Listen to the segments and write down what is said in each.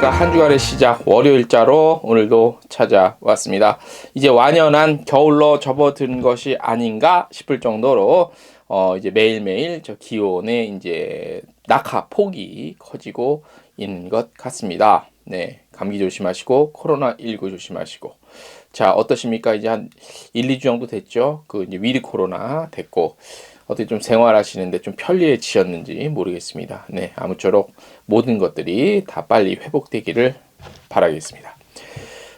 안녕하십니까 한 주간의 시작 월요일자로 오늘도 찾아왔습니다. 이제 완연한 겨울로 접어든 것이 아닌가 싶을 정도로 어 이제 매일매일 저 기온의 이제 낙하 폭이 커지고 있는 것 같습니다. 네 감기 조심하시고 코로나 19 조심하시고 자 어떠십니까 이제 한 1, 2주 정도 됐죠. 그 이제 위드 코로나 됐고 어떻게 좀 생활하시는데 좀 편리해지셨는지 모르겠습니다. 네, 아무쪼록 모든 것들이 다 빨리 회복되기를 바라겠습니다.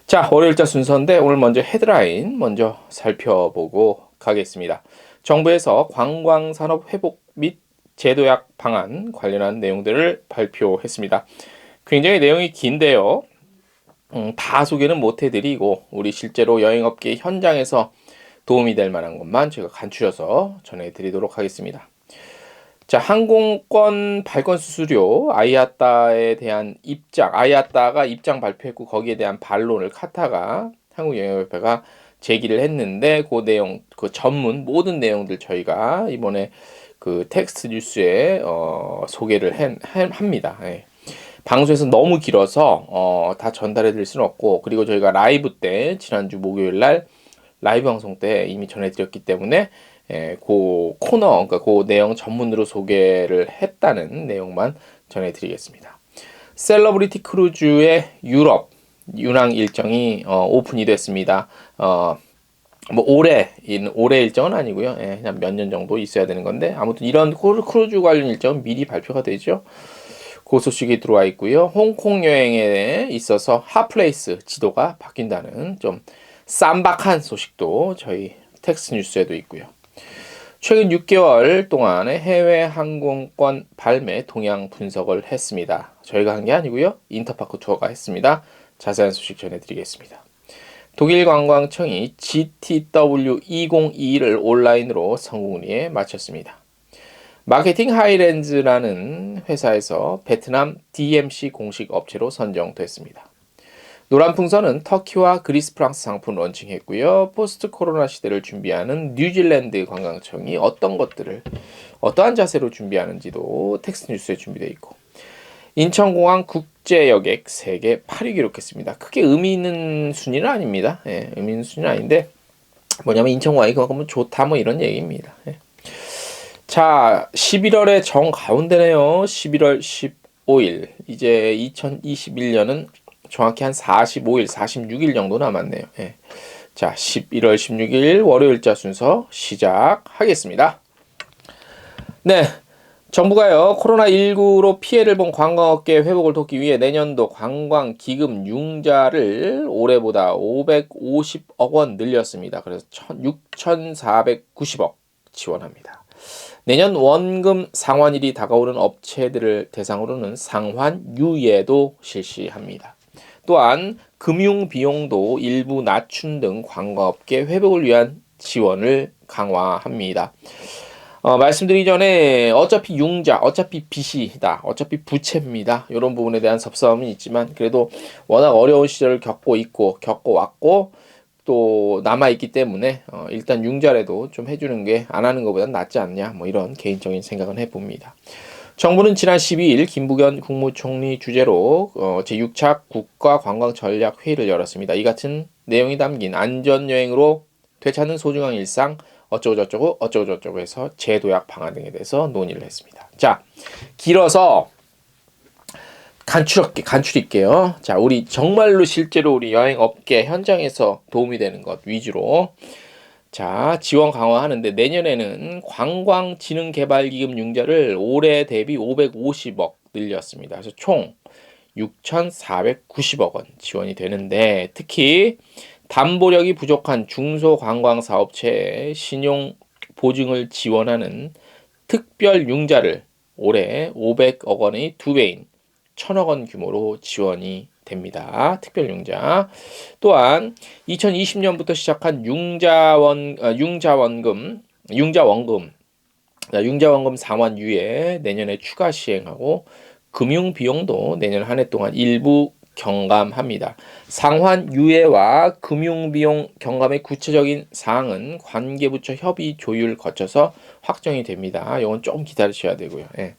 자, 월요일자 순서인데 오늘 먼저 헤드라인 먼저 살펴보고 가겠습니다. 정부에서 관광산업 회복 및 제도약 방안 관련한 내용들을 발표했습니다. 굉장히 내용이 긴데요. 음, 다 소개는 못 해드리고 우리 실제로 여행업계 현장에서 도움이 될 만한 것만 제가 간추려서 전해드리도록 하겠습니다. 자, 항공권 발권 수수료 아이아따에 대한 입장, 아이아따가 입장 발표했고 거기에 대한 반론을 카타가 한국여행협회가 제기를 했는데 그 내용, 그 전문 모든 내용들 저희가 이번에 그 텍스트 뉴스에 어, 소개를 해, 합니다. 예. 방송에서 너무 길어서 어, 다 전달해 드릴 수는 없고 그리고 저희가 라이브 때 지난주 목요일 날 라이브 방송 때 이미 전해드렸기 때문에 예, 그 코너, 그러니까 그 내용 전문으로 소개를 했다는 내용만 전해드리겠습니다. 셀러브리티 크루즈의 유럽 윤항 일정이 어, 오픈이 됐습니다. 어, 뭐 올해 올해 일정은 아니고요. 예, 그냥 몇 년 정도 있어야 되는 건데 아무튼 이런 크루즈 관련 일정은 미리 발표가 되죠. 그 소식이 들어와 있고요. 홍콩 여행에 있어서 핫플레이스 지도가 바뀐다는 좀 쌈박한 소식도 저희 텍스 뉴스에도 있고요. 최근 6개월 동안의 해외 항공권 발매 동향 분석을 했습니다. 저희가 한 게 아니고요. 인터파크 투어가 했습니다. 자세한 소식 전해드리겠습니다. 독일 관광청이 GTW2021을 온라인으로 성공리에 마쳤습니다. 마케팅 하이렌즈라는 회사에서 베트남 DMC 공식 업체로 선정됐습니다. 노란 풍선은 터키와 그리스 프랑스 상품 런칭했고요. 포스트 코로나 시대를 준비하는 뉴질랜드 관광청이 어떤 것들을 어떠한 자세로 준비하는지도 텍스트 뉴스에 준비되어 있고 인천공항 국제 여객 세계 8위 기록했습니다. 크게 의미 있는 순위는 아닙니다. 예, 의미 있는 순위는 아닌데 뭐냐면 인천공항이 그만큼 좋다 뭐 이런 얘기입니다. 예. 자, 11월의 정 가운데네요. 11월 15일. 이제 2021년은 정확히 한 45일, 46일 정도 남았네요. 예. 자, 11월 16일 월요일자 순서 시작하겠습니다. 네. 정부가요, 코로나19로 피해를 본 관광업계 회복을 돕기 위해 내년도 관광 기금 융자를 올해보다 550억 원 늘렸습니다. 그래서 6,490억 지원합니다. 내년 원금 상환일이 다가오는 업체들을 대상으로는 상환 유예도 실시합니다. 또한 금융 비용도 일부 낮춘 등 관광업계 회복을 위한 지원을 강화합니다. 어, 말씀드리기 전에 어차피 융자, 어차피 빚이다, 어차피 부채입니다. 이런 부분에 대한 섭섭함이 있지만 그래도 워낙 어려운 시절을 겪고 있고 겪어왔고 또 남아있기 때문에 어, 일단 융자라도 좀 해주는 게 안 하는 것보다 낫지 않냐 뭐 이런 개인적인 생각은 해봅니다. 정부는 지난 12일 김부겸 국무총리 주재로 어, 제6차 국가관광전략회의를 열었습니다. 이 같은 내용이 담긴 안전여행으로 되찾는 소중한 일상 어쩌고저쩌고 어쩌고저쩌고 해서 제도약 방안 등에 대해서 논의를 했습니다. 자, 길어서 간추럽게 간추릴게요. 자, 우리 정말로 실제로 우리 여행 업계 현장에서 도움이 되는 것 위주로 자, 지원 강화하는데 내년에는 관광진흥개발기금 융자를 올해 대비 550억 늘렸습니다. 그래서 총 6,490억 원 지원이 되는데 특히 담보력이 부족한 중소관광사업체의 신용 보증을 지원하는 특별 융자를 올해 500억 원의 두 배인 1천억 원 규모로 지원이 됩니다. 특별융자. 또한 2020년부터 시작한 융자원 어, 융자원금 융자원금 융자원금 상환 유예 내년에 추가 시행하고 금융 비용도 내년 한 해 동안 일부 경감합니다. 상환 유예와 금융 비용 경감의 구체적인 사항은 관계부처 협의 조율 거쳐서 확정이 됩니다. 이건 좀 기다리셔야 되고요. 예.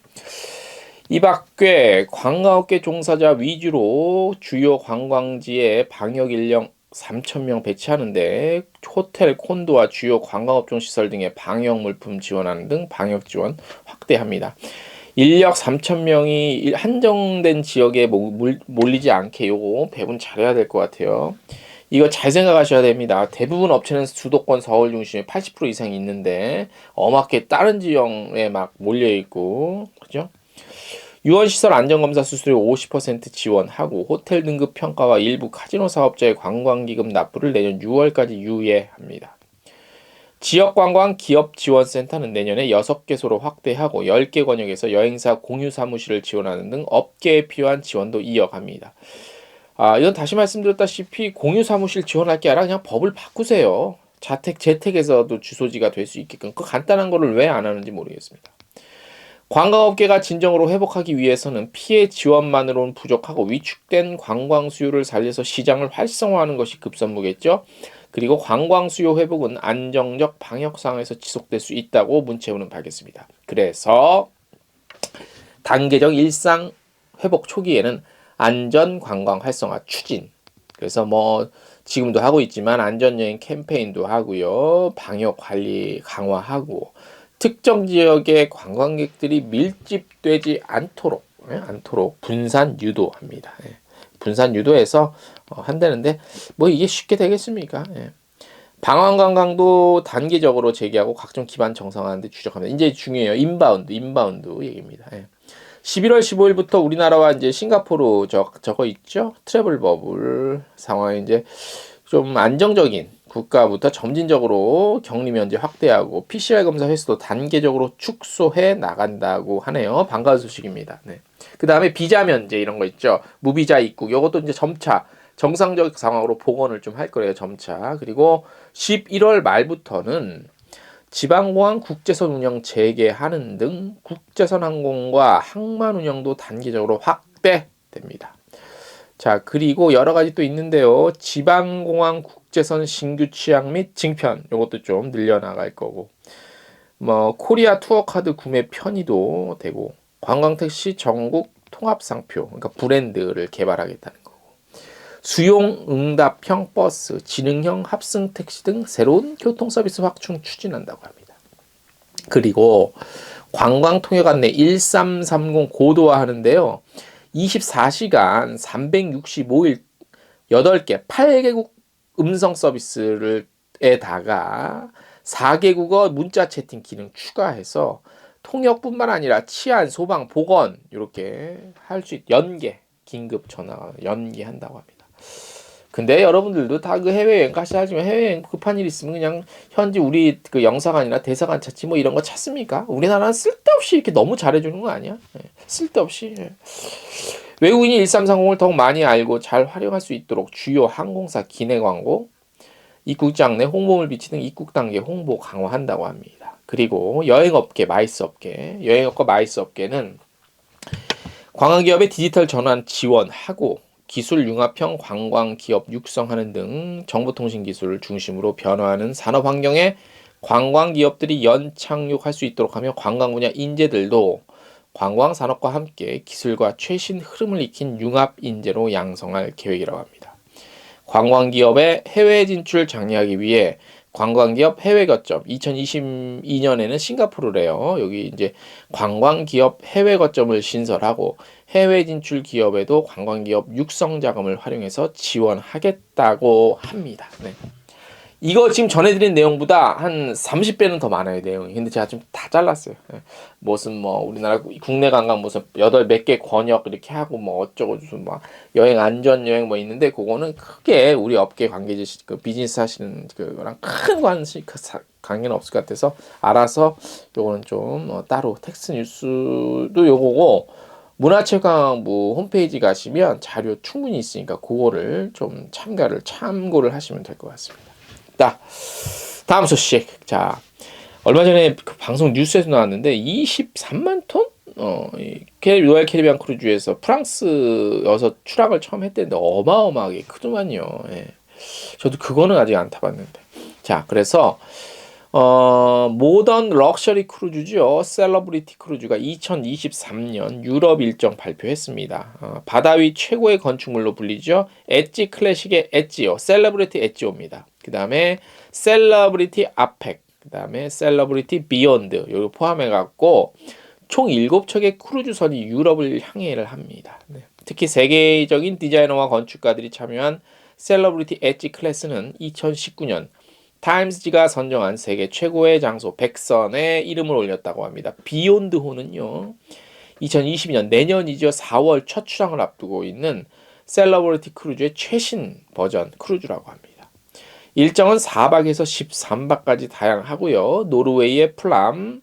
이 밖에 관광업계 종사자 위주로 주요 관광지에 방역 인력 3,000명 배치하는데 호텔, 콘도와 주요 관광업종 시설 등의 방역 물품 지원하는 등 방역 지원 확대합니다. 인력 3,000명이 한정된 지역에 몰- 몰리지 않게 요거 배분 잘해야 될 것 같아요. 이거 잘 생각하셔야 됩니다. 대부분 업체는 수도권 서울 중심에 80% 이상이 있는데 엄하게 다른 지역에 막 몰려 있고 그죠? 유원시설 안전검사 수수료 50% 지원하고 호텔 등급 평가와 일부 카지노 사업자의 관광기금 납부를 내년 6월까지 유예합니다. 지역관광 기업지원센터는 내년에 6개소로 확대하고 10개 권역에서 여행사 공유 사무실을 지원하는 등 업계에 필요한 지원도 이어갑니다. 아, 이건 다시 말씀드렸다시피 공유 사무실 지원할 게 아니라 그냥 법을 바꾸세요. 자택, 재택에서도 주소지가 될 수 있게끔. 그 간단한 거를 왜 안 하는지 모르겠습니다. 관광업계가 진정으로 회복하기 위해서는 피해 지원만으로는 부족하고 위축된 관광 수요를 살려서 시장을 활성화하는 것이 급선무겠죠. 그리고 관광 수요 회복은 안정적 방역 상황에서 지속될 수 있다고 문채우는 밝혔습니다. 그래서 단계적 일상 회복 초기에는 안전 관광 활성화 추진. 그래서 뭐 지금도 하고 있지만 안전 여행 캠페인도 하고요. 방역 관리 강화하고 특정 지역의 관광객들이 밀집되지 않도록 예, 않도록 분산 유도합니다. 예. 분산 유도해서 어, 한다는데 뭐 이게 쉽게 되겠습니까? 예. 방황 관광도 단계적으로 재개하고 각종 기반 정상화하는데 주력합니다. 이제 중요해요. 인바운드, 인바운드 얘기입니다. 예. 11월 15일부터 우리나라와 이제 싱가포르 저 저거 있죠? 트래블 버블 상황에 이제 좀 안정적인 국가부터 점진적으로 격리 면제 확대하고 PCR 검사 횟수도 단계적으로 축소해 나간다고 하네요. 반가운 소식입니다. 네. 그 다음에 비자 면제 이런 거 있죠. 무비자 입국 이것도 이제 점차 정상적 상황으로 복원을 좀 할 거래요. 점차 그리고 11월 말부터는 지방공항 국제선 운영 재개하는 등 국제선 항공과 항만 운영도 단계적으로 확대됩니다. 자, 그리고 여러 가지 또 있는데요. 지방공항 국 제선 신규 취약 및 징편, 요것도 좀 늘려나갈 거고, 뭐, 코리아 투어 카드 구매 편의도 되고, 관광택시 전국 통합 상표, 그러니까 브랜드를 개발하겠다는 거고, 수용 응답형 버스, 지능형 합승 택시 등 새로운 교통 서비스 확충 추진한다고 합니다. 그리고 관광 통역 안 내 1330 고도화 하는데요. 24시간 365일 8개 8개국 음성 서비스를 에다가 4개 국어 문자 채팅 기능 추가해서 통역뿐만 아니라 치안, 소방, 보건 이렇게 할 수 있, 연계 긴급 전화 연계한다고 합니다. 근데 여러분들도 다 그 해외여행 가시 하지만 해외여행 급한 일 있으면 그냥 현지 우리 그 영사관이나 대사관 찾지 뭐 이런 거 찾습니까? 우리나라는 쓸데없이 이렇게 너무 잘해주는 거 아니야? 예, 쓸데없이. 예. 외국인이 1330을 더욱 많이 알고 잘 활용할 수 있도록 주요 항공사 기내 광고, 입국장 내 홍보물 비치 등 입국 단계 홍보 강화한다고 합니다. 그리고 여행업계, 마이스업계, 여행업과 마이스업계는 관광기업의 디지털 전환 지원하고 기술 융합형 관광 기업 육성하는 등 정보통신 기술을 중심으로 변화하는 산업 환경에 관광 기업들이 연착륙할 수 있도록 하며 관광 분야 인재들도 관광 산업과 함께 기술과 최신 흐름을 익힌 융합 인재로 양성할 계획이라고 합니다. 관광 기업의 해외 진출 장려하기 위해 관광기업 해외 거점 2022년에는 싱가포르래요. 여기 이제 관광기업 해외 거점을 신설하고 해외 진출 기업에도 관광기업 육성 자금을 활용해서 지원하겠다고 합니다. 네. 이거 지금 전해드린 내용보다 한 30배는 더 많아요, 내용이. 근데 제가 좀 다 잘랐어요. 네. 무슨 뭐, 우리나라 국내 관광 무슨 여덟 몇 개 권역 이렇게 하고 뭐 어쩌고 무슨 막 여행 안전 여행 뭐 있는데 그거는 크게 우리 업계 관계자, 그 비즈니스 하시는 그거랑 큰 관심, 그 관계는 없을 것 같아서 알아서 요거는 좀 어, 따로 텍스트 뉴스도 요거고 문화체육관광부 홈페이지 가시면 자료 충분히 있으니까 그거를 좀 참가를 참고를 하시면 될 것 같습니다. 자, 다음 소식. 자, 얼마 전에 그 방송 뉴스에서 나왔는데 23만 톤? 어, 이 캐- 로얄 캐리비안 크루즈에서 프랑스여서 추락을 처음 했대는데 어마어마하게 크더만요. 예. 저도 그거는 아직 안 타봤는데. 자, 그래서 어, 모던 럭셔리 크루즈죠. 셀러브리티 크루즈가 2023년 유럽 일정 발표했습니다. 어, 바다 위 최고의 건축물로 불리죠. 엣지 클래식의 엣지오, 셀러브리티 엣지오입니다. 그 다음에 셀러브리티 아펙, 그 다음에 셀러브리티 비욘드, 요거 포함해갖고 총 7척의 크루즈선이 유럽을 향해를 합니다. 네. 특히 세계적인 디자이너와 건축가들이 참여한 셀러브리티 엣지 클래스는 2019년 타임스지가 선정한 세계 최고의 장소 100선에 이름을 올렸다고 합니다. 비욘드호는요. 2022년 내년이죠. 4월 첫 출항을 앞두고 있는 셀러브리티 크루즈의 최신 버전 크루즈라고 합니다. 일정은 4박에서 13박까지 다양하고요. 노르웨이의 플람,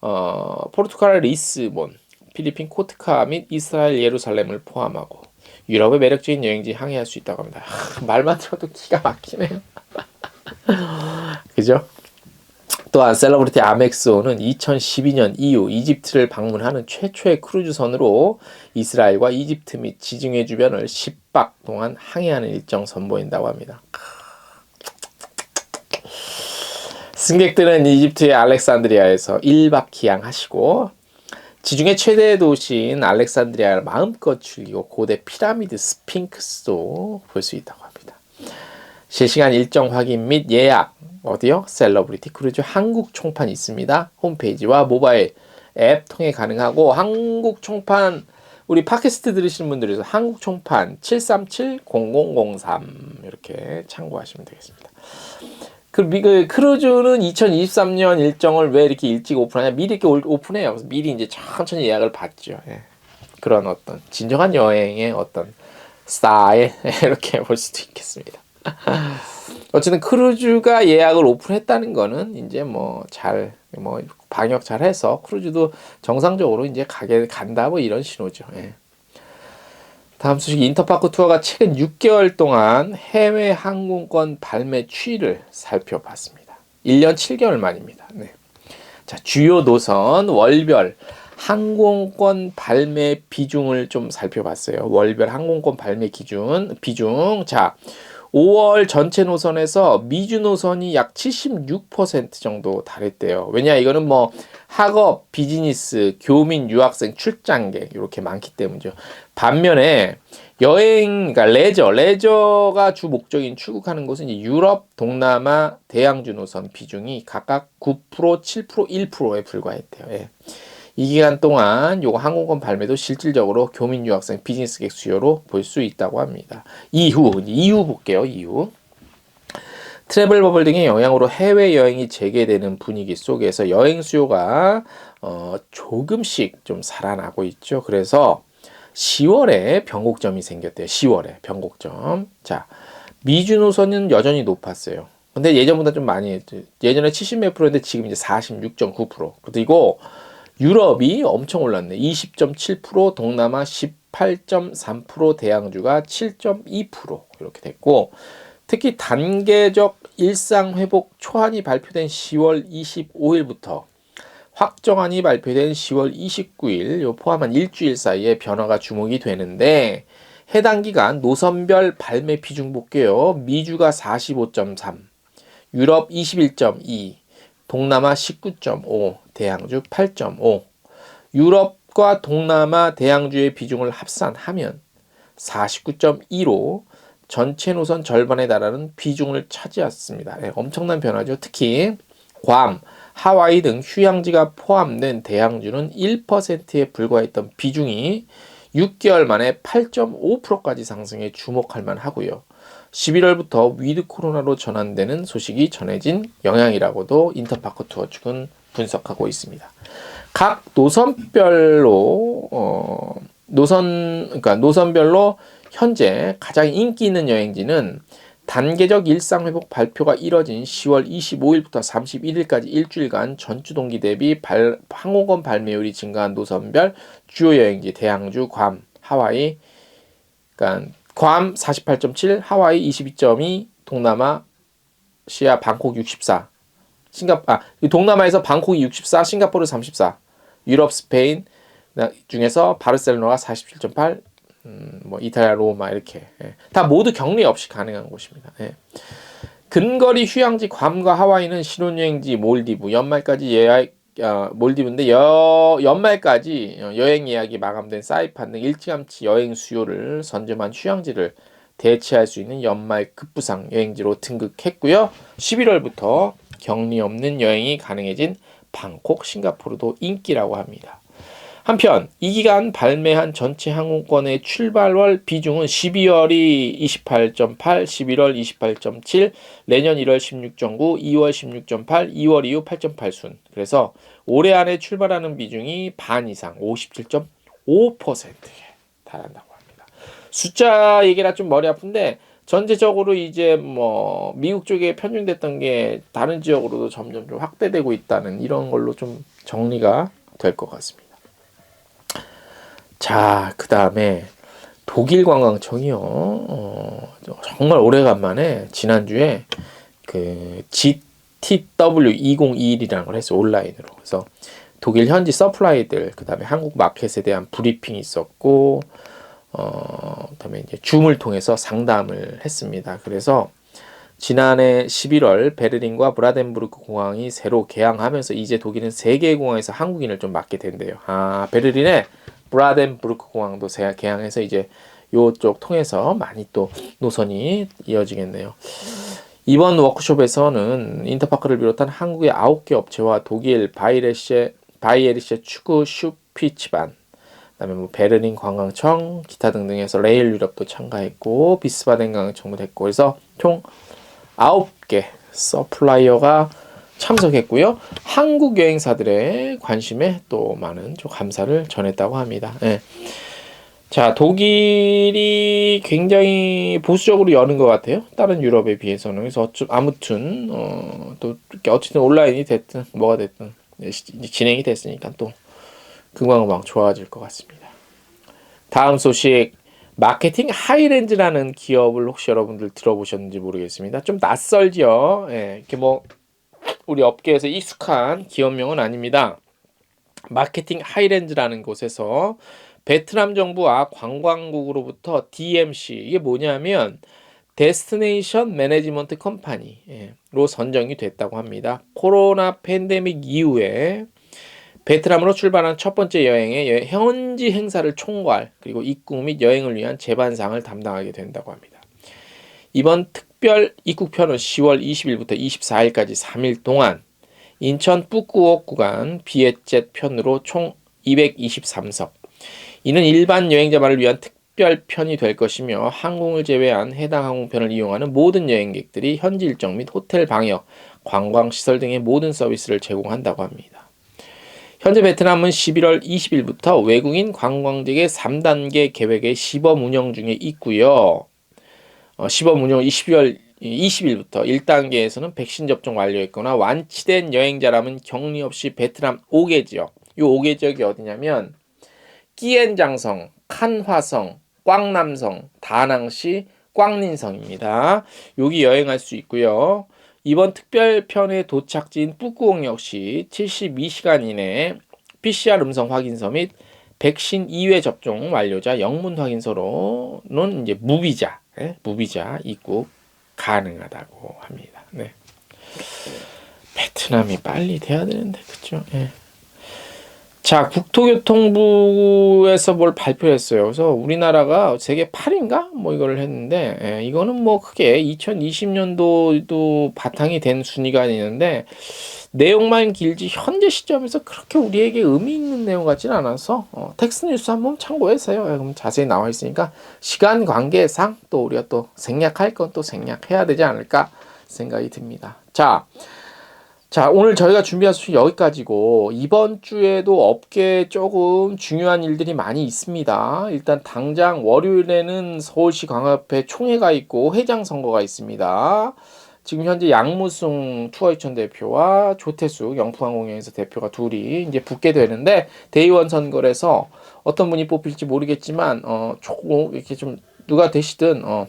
어, 포르투갈의 리스본, 필리핀 코트카 및 이스라엘 예루살렘을 포함하고 유럽의 매력적인 여행지 항해할 수 있다고 합니다. 하, 말만 들어도 기가 막히네요. 그죠? 또한 셀러브리티 아멕스호는 2012년 이후 이집트를 방문하는 최초의 크루즈선으로 이스라엘과 이집트 및 지중해 주변을 10박 동안 항해하는 일정 선보인다고 합니다. 승객들은 이집트의 알렉산드리아에서 1박 기항하시고 지중해 최대 도시인 알렉산드리아를 마음껏 즐기고 고대 피라미드 스핑크스도 볼 수 있다고 합니다. 실시간 일정 확인 및 예약 어디요? 셀러브리티 크루즈 한국 총판이 있습니다. 홈페이지와 모바일 앱 통해 가능하고 한국 총판 우리 팟캐스트 들으시는 분들에서 한국 총판 737-0003 이렇게 참고하시면 되겠습니다. 그, 미, 그 크루즈는 2023년 일정을 왜 이렇게 일찍 오픈하냐? 미리 이렇게 오픈해요. 그래서 미리 이제 천천히 예약을 받죠. 예. 그런 어떤 진정한 여행의 어떤 스타일 이렇게 볼 수도 있겠습니다. 어쨌든 크루즈가 예약을 오픈했다는 거는 이제 뭐 잘뭐 뭐 방역 잘 해서 크루즈도 정상적으로 이제 가게 간다 뭐 이런 신호죠. 예. 다음 소식 인터파크 투어가 최근 6개월 동안 해외 항공권 발매 추이를 살펴봤습니다. 1년 7개월 만입니다. 네. 자, 주요 노선 월별 항공권 발매 비중을 좀 살펴봤어요. 월별 항공권 발매 기준 비중. 자, 5월 전체 노선에서 미주 노선이 약 76% 정도 달했대요. 왜냐 이거는 뭐 학업, 비즈니스, 교민, 유학생, 출장객 이렇게 많기 때문이죠. 반면에 여행, 그러니까 레저, 레저가 주 목적인 출국하는 곳은 유럽, 동남아, 대양주 노선 비중이 각각 9%, 7%, 1%에 불과했대요. 예. 이 기간 동안 요거 항공권 발매도 실질적으로 교민 유학생 비즈니스객 수요로 볼 수 있다고 합니다. 이후 이후 볼게요. 이후 트래블 버블 등의 영향으로 해외 여행이 재개되는 분위기 속에서 여행 수요가 어, 조금씩 좀 살아나고 있죠. 그래서 10월에 변곡점이 생겼대요. 10월에 변곡점. 자, 미주 노선은 여전히 높았어요. 근데 예전보다 좀 많이 예전에 70몇 프로인데 지금 이제 46.9% 그리고 유럽이 엄청 올랐네. 20.7%, 동남아 18.3%, 대양주가 7.2% 이렇게 됐고 특히 단계적 일상 회복 초안이 발표된 10월 25일부터 확정안이 발표된 10월 29일 요 포함한 일주일 사이에 변화가 주목이 되는데 해당 기간 노선별 발매 비중 볼게요. 미주가 45.3, 유럽 21.2, 동남아 19.5, 대양주 8.5. 유럽과 동남아 대양주의 비중을 합산하면 49.2로 전체 노선 절반에 달하는 비중을 차지했습니다. 네, 엄청난 변화죠. 특히 괌, 하와이 등 휴양지가 포함된 대양주는 1%에 불과했던 비중이 6개월 만에 8.5%까지 상승해 주목할 만하고요. 11월부터 위드 코로나로 전환되는 소식이 전해진 영향이라고도 인터파크 투어 측은 분석하고 있습니다. 각 노선별로 어, 노선 그러니까 노선별로 현재 가장 인기 있는 여행지는 단계적 일상 회복 발표가 이뤄진 10월 25일부터 31일까지 일주일간 전주 동기 대비 발, 항공권 발매율이 증가한 노선별 주요 여행지 대양주, 괌, 하와이 그러니까 괌 48.7, 하와이 22.2, 동남아 시아 방콕 64. 싱가 아, 동남아에서 방콕이 64, 싱가포르 34. 유럽 스페인 중에서 바르셀로나가 47.8, 음, 뭐 이탈리아 로마 이렇게 예. 다 모두 격리 없이 가능한 곳입니다. 예. 근거리 휴양지 괌과 하와이는 신혼여행지 몰디브 연말까지 예약 어, 몰디브인데 여, 연말까지 여행 예약이 마감된 사이판 등 일찌감치 여행 수요를 선점한 휴양지를 대체할 수 있는 연말 급부상 여행지로 등극했고요. 11월부터 격리 없는 여행이 가능해진 방콕, 싱가포르도 인기라고 합니다. 한편 이 기간 발매한 전체 항공권의 출발월 비중은 12월이 28.8, 11월 28.7, 내년 1월 16.9, 2월 16.8, 2월 이후 8.8순. 그래서 올해 안에 출발하는 비중이 반 이상 57.5%에 달한다고 합니다. 숫자 얘기라 좀 머리 아픈데 전체적으로 이제 뭐 미국 쪽에 편중됐던 게 다른 지역으로도 점점 좀 확대되고 있다는 이런 걸로 좀 정리가 될 것 같습니다. 자, 그 다음에 독일 관광청이요. 어, 정말 오래간만에 지난주에 그 GTW 2021이라는 걸 했어요. 온라인으로. 그래서 독일 현지 서플라이들, 그 다음에 한국 마켓에 대한 브리핑이 있었고, 어, 그 다음에 이제 줌을 통해서 상담을 했습니다. 그래서 지난해 11월 베를린과 브라덴부르크 공항이 새로 개항하면서 이제 독일은 세 개의 공항에서 한국인을 좀 맡게 된대요. 아, 베를린에 브라덴부르크 공항도 개항해서 이제 요쪽 통해서 많이 또 노선이 이어지겠네요. 이번 워크숍에서는 인터파크를 비롯한 한국의 9개 업체와 독일 바이레시에 바이에리시에 축구 슈피치반 그다음에 뭐 베르린 관광청 기타 등등에서 레일 유럽도 참가했고 비스바덴 관광청도 했고 그래서 총 9개 서플라이어가 참석했고요. 한국 여행사들의 관심에 또 많은 좀 감사를 전했다고 합니다. 예. 자, 독일이 굉장히 보수적으로 여는 것 같아요. 다른 유럽에 비해서는. 그래서 아무튼, 어, 또, 어쨌든 온라인이 됐든, 뭐가 됐든, 진행이 됐으니까 또, 금광음악 좋아질 것 같습니다. 다음 소식, 마케팅 하이렌즈라는 기업을 혹시 여러분들 들어보셨는지 모르겠습니다. 좀 낯설죠? 예, 이렇게 뭐, 우리 업계에서 익숙한 기업명은 아닙니다. 마케팅 하이랜드라는 곳에서 베트남 정부와 관광국으로부터 DMC 이게 뭐냐면 데스티네이션 매니지먼트 컴퍼니로 선정이 됐다고 합니다. 코로나 팬데믹 이후에 베트남으로 출발한 첫 번째 여행의 현지 행사를 총괄 그리고 입국 및 여행을 위한 재반상을 담당하게 된다고 합니다. 이번 특 특별 입국편은 10월 20일부터 24일까지 3일 동안 인천 뿌꾸옥 구간 비엣젯 편으로 총 223석. 이는 일반 여행자만을 위한 특별 편이 될 것이며 항공을 제외한 해당 항공편을 이용하는 모든 여행객들이 현지 일정 및 호텔 방역, 관광 시설 등의 모든 서비스를 제공한다고 합니다. 현재 베트남은 11월 20일부터 외국인 관광객의 3단계 계획의 시범 운영 중에 있고요. 어, 시범 운영 12월 20일부터 1단계에서는 백신 접종 완료했거나 완치된 여행자라면 격리 없이 베트남 5개 지역, 이 5개 지역이 어디냐면 끼엔장성, 칸화성, 꽝남성, 다낭시, 꽝린성입니다. 여기 여행할 수 있고요. 이번 특별편의 도착지인 뿌꾸옹 역시 72시간 이내 PCR 음성 확인서 및 백신 2회 접종 완료자 영문 확인서로는 이제 무비자 예? 무비자 입국 가능하다고 합니다. 네. 베트남이 빨리 돼야 되는데 그죠? 예. 자, 국토교통부에서 뭘 발표했어요. 그래서 우리나라가 세계 8인가? 뭐 이거를 했는데, 예, 이거는 뭐 크게 2020년도도 바탕이 된 순위가 있는데, 내용만 길지 현재 시점에서 그렇게 우리에게 의미 있는 내용 같지는 않아서 어, 텍스트 뉴스 한번 참고해서요. 예, 그럼 자세히 나와 있으니까 시간 관계상 또 우리가 또 생략할 건 또 생략해야 되지 않을까 생각이 듭니다. 자, 자 오늘 저희가 준비한 소식 여기까지고 이번 주에도 업계에 조금 중요한 일들이 많이 있습니다. 일단 당장 월요일에는 서울시 광화협회 총회가 있고 회장 선거가 있습니다. 지금 현재 양무승 투어이천 대표와 조태수 영풍항공연에서 대표가 둘이 이제 붙게 되는데 대의원 선거에서 어떤 분이 뽑힐지 모르겠지만 어 조금 이렇게 좀 누가 되시든 어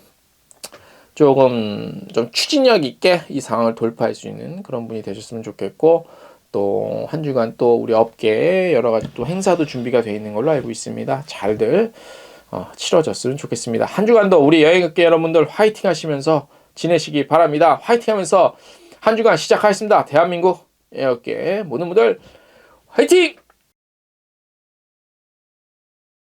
조금 좀 추진력 있게 이 상황을 돌파할 수 있는 그런 분이 되셨으면 좋겠고 또 한 주간 또 우리 업계에 여러 가지 또 행사도 준비가 되어 있는 걸로 알고 있습니다. 잘들 어, 치러졌으면 좋겠습니다. 한 주간도 우리 여행업계 여러분들 화이팅 하시면서 지내시기 바랍니다. 화이팅 하면서 한 주간 시작하겠습니다. 대한민국 에어게 모든 분들 화이팅!